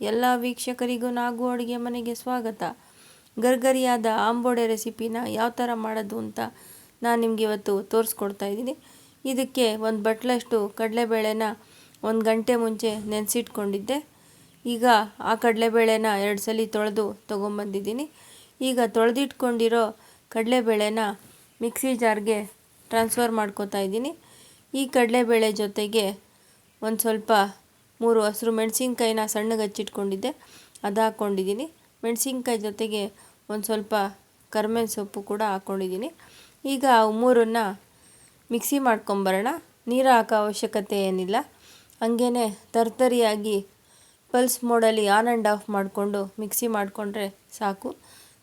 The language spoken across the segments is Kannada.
ಎಲ್ಲ ವೀಕ್ಷಕರಿಗೂ ನಾಗು ಅಡುಗೆ ಮನೆಗೆ ಸ್ವಾಗತ. ಗರ್ಗರಿಯಾದ ಆಂಬೋಡೆ ರೆಸಿಪಿನ ಯಾವ ಥರ ಮಾಡೋದು ಅಂತ ನಾನು ನಿಮಗೆ ಇವತ್ತು ತೋರಿಸ್ಕೊಡ್ತಾ ಇದ್ದೀನಿ. ಇದಕ್ಕೆ ಒಂದು ಬಟ್ಲಷ್ಟು ಕಡಲೆಬೇಳೆನ ಒಂದು ಗಂಟೆ ಮುಂಚೆ ನೆನೆಸಿಟ್ಕೊಂಡಿದ್ದೆ. ಈಗ ಆ ಕಡಲೆಬೇಳೆನ ಎರಡು ಸಲ ತೊಳೆದು ತೊಗೊಂಬಂದಿದ್ದೀನಿ. ಈಗ ತೊಳೆದಿಟ್ಕೊಂಡಿರೋ ಕಡಲೆಬೇಳೆನ ಮಿಕ್ಸಿ ಜಾರ್ಗೆ ಟ್ರಾನ್ಸ್ಫರ್ ಮಾಡ್ಕೋತಾ ಇದ್ದೀನಿ. ಈ ಕಡಲೆಬೇಳೆ ಜೊತೆಗೆ ಒಂದು ಸ್ವಲ್ಪ ಮೂರು ಹಸಿರು ಮೆಣಸಿನ್ಕಾಯಿನ ಸಣ್ಣಗೆ ಹಚ್ಚಿಟ್ಕೊಂಡಿದ್ದೆ, ಅದು ಹಾಕ್ಕೊಂಡಿದ್ದೀನಿ. ಮೆಣಸಿನ್ಕಾಯಿ ಜೊತೆಗೆ ಒಂದು ಸ್ವಲ್ಪ ಕರ್ಮೆನ್ ಸೊಪ್ಪು ಕೂಡ ಹಾಕ್ಕೊಂಡಿದ್ದೀನಿ. ಈಗ ಅವು ಮೂರನ್ನು ಮಿಕ್ಸಿ ಮಾಡ್ಕೊಂಬರೋಣ. ನೀರು ಹಾಕೋ ಅವಶ್ಯಕತೆ ಏನಿಲ್ಲ. ಹಂಗೇ ತರ್ತರಿಯಾಗಿ ಪಲ್ಸ್ ಮೋಡಲ್ಲಿ ಆನ್ ಆ್ಯಂಡ್ ಆಫ್ ಮಾಡಿಕೊಂಡು ಮಿಕ್ಸಿ ಮಾಡಿಕೊಂಡ್ರೆ ಸಾಕು.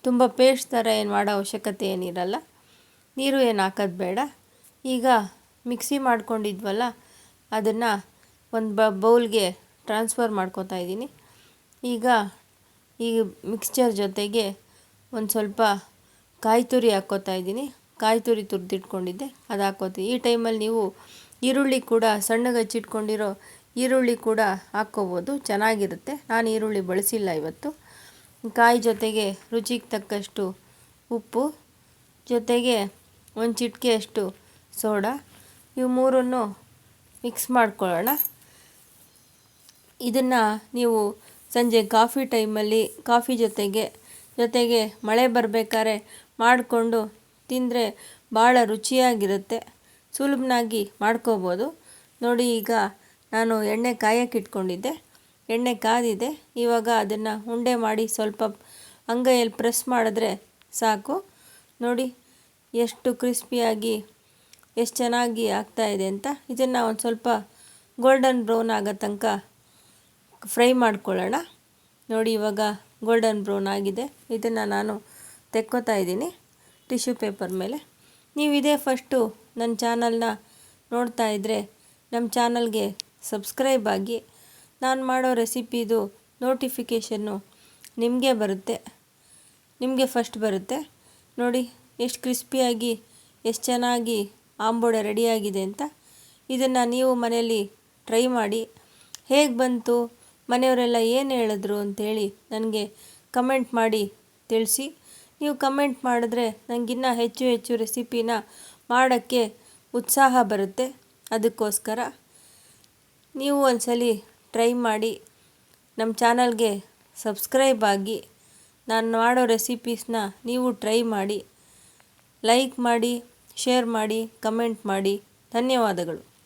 ತುಂಬ ಪೇಸ್ಟ್ ಥರ ಏನು ಮಾಡೋ ಅವಶ್ಯಕತೆ ಏನಿರಲ್ಲ. ನೀರು ಏನು ಹಾಕೋದು ಬೇಡ. ಈಗ ಮಿಕ್ಸಿ ಮಾಡ್ಕೊಂಡಿದ್ವಲ್ಲ, ಅದನ್ನು ಒಂದು ಬ, ಬೌಲ್ಗೆ ಟ್ರಾನ್ಸ್ಫರ್ ಮಾಡ್ಕೋತಾ ಇದ್ದೀನಿ. ಈಗ, ಈ ಮಿಕ್ಸ್ಚರ್ ಜೊತೆಗೆ ಒಂದು ಸ್ವಲ್ಪ ಕಾಯಿ ತುರಿ ಹಾಕ್ಕೋತಾ ಇದ್ದೀನಿ. ಕಾಯಿ ತುರಿ ತುರಿದಿಟ್ಕೊಂಡಿದ್ದೆ, ಅದು ಹಾಕ್ಕೋತೀವಿ ಈ ಟೈಮಲ್ಲಿ ನೀವು ಈರುಳ್ಳಿ ಕೂಡ, ಸಣ್ಣಗೆ ಹಚ್ಚಿಟ್ಕೊಂಡಿರೋ ಈರುಳ್ಳಿ ಕೂಡ ಹಾಕ್ಕೋಬೋದು. ಚೆನ್ನಾಗಿರುತ್ತೆ. ನಾನು ಈರುಳ್ಳಿ ಬಳಸಿಲ್ಲ ಇವತ್ತು. ಕಾಯಿ ಜೊತೆಗೆ ರುಚಿಗೆ ತಕ್ಕಷ್ಟು ಉಪ್ಪು, ಜೊತೆಗೆ ಒಂದು ಚಿಟಿಕೆಯಷ್ಟು ಸೋಡಾ. ಇವು ಮೂರನ್ನು ಮಿಕ್ಸ್ ಮಾಡ್ಕೊಳ್ಳೋಣ. ಇದನ್ನು ನೀವು ಸಂಜೆ ಕಾಫಿ ಟೈಮಲ್ಲಿ, ಕಾಫಿ ಜೊತೆಗೆ ಜೊತೆಗೆ ಮಳೆ ಬರಬೇಕಾದ್ರೆ ಮಾಡಿಕೊಂಡು ತಿಂದರೆ ಭಾಳ ರುಚಿಯಾಗಿರುತ್ತೆ. ಸುಲಭನಾಗಿ ಮಾಡ್ಕೋಬೋದು. ನೋಡಿ ಈಗ ನಾನು ಎಣ್ಣೆ ಕಾಯಕ್ಕೆ ಇಟ್ಕೊಂಡಿದ್ದೆ. ಎಣ್ಣೆ ಕಾದಿದೆ. ಇವಾಗ ಅದನ್ನು ಉಂಡೆ ಮಾಡಿ ಸ್ವಲ್ಪ ಅಂಗೈಯಲ್ಲಿ ಪ್ರೆಸ್ ಮಾಡಿದ್ರೆ ಸಾಕು. ನೋಡಿ ಎಷ್ಟು ಕ್ರಿಸ್ಪಿಯಾಗಿ, ಎಷ್ಟು ಚೆನ್ನಾಗಿ ಆಗ್ತಾಯಿದೆ ಅಂತ. ಇದನ್ನು ಒಂದು ಸ್ವಲ್ಪ ಗೋಲ್ಡನ್ ಬ್ರೌನ್ ಆಗೋ ತನಕ ಫ್ರೈ ಮಾಡ್ಕೊಳ್ಳೋಣ. ನೋಡಿ ಇವಾಗ ಗೋಲ್ಡನ್ ಬ್ರೌನ್ ಆಗಿದೆ. ಇದನ್ನು ನಾನು ತೆಕ್ಕೋತಾ ಇದ್ದೀನಿ ಟಿಶ್ಯೂ ಪೇಪರ್ ಮೇಲೆ. ನೀವು ಇದೇ ಫಸ್ಟು ನನ್ನ ಚಾನಲ್ನ ನೋಡ್ತಾ ಇದ್ದರೆ ನಮ್ಮ ಚಾನಲ್ಗೆ ಸಬ್ಸ್ಕ್ರೈಬ್ ಆಗಿ. ನಾನು ಮಾಡೋ ರೆಸಿಪಿದು ನೋಟಿಫಿಕೇಷನ್ನು ನಿಮಗೆ ಬರುತ್ತೆ. ನಿಮಗೆ ಫಸ್ಟ್ ಬರುತ್ತೆ. ನೋಡಿ ಎಷ್ಟು ಕ್ರಿಸ್ಪಿಯಾಗಿ, ಎಷ್ಟು ಚೆನ್ನಾಗಿ ಆಂಬೋಡೆ ರೆಡಿಯಾಗಿದೆ ಅಂತ. ಇದನ್ನು ನೀವು ಮನೆಯಲ್ಲಿ ಟ್ರೈ ಮಾಡಿ. ಹೇಗೆ ಬಂತು ಮನೆಯವರೆಲ್ಲ ಏನು ಹೇಳಿದ್ರು ಅಂಥೇಳಿ ನನಗೆ ಕಮೆಂಟ್ ಮಾಡಿ ತಿಳಿಸಿ. ನೀವು ಕಮೆಂಟ್ ಮಾಡಿದ್ರೆ ನನಗಿನ್ನ ಹೆಚ್ಚು ಹೆಚ್ಚು ರೆಸಿಪಿನ ಮಾಡೋಕ್ಕೆ ಉತ್ಸಾಹ ಬರುತ್ತೆ. ಅದಕ್ಕೋಸ್ಕರ ನೀವು ಒಂದ್ಸಲಿ ಟ್ರೈ ಮಾಡಿ. ನಮ್ಮ ಚಾನಲ್ಗೆ ಸಬ್ಸ್ಕ್ರೈಬ್ ಆಗಿ. ನಾನು ಮಾಡೋ ರೆಸಿಪೀಸ್ನ ನೀವು ಟ್ರೈ ಮಾಡಿ. ಲೈಕ್ ಮಾಡಿ ಶೇರ್ ಮಾಡಿ ಕಮೆಂಟ್ ಮಾಡಿ. ಧನ್ಯವಾದಗಳು.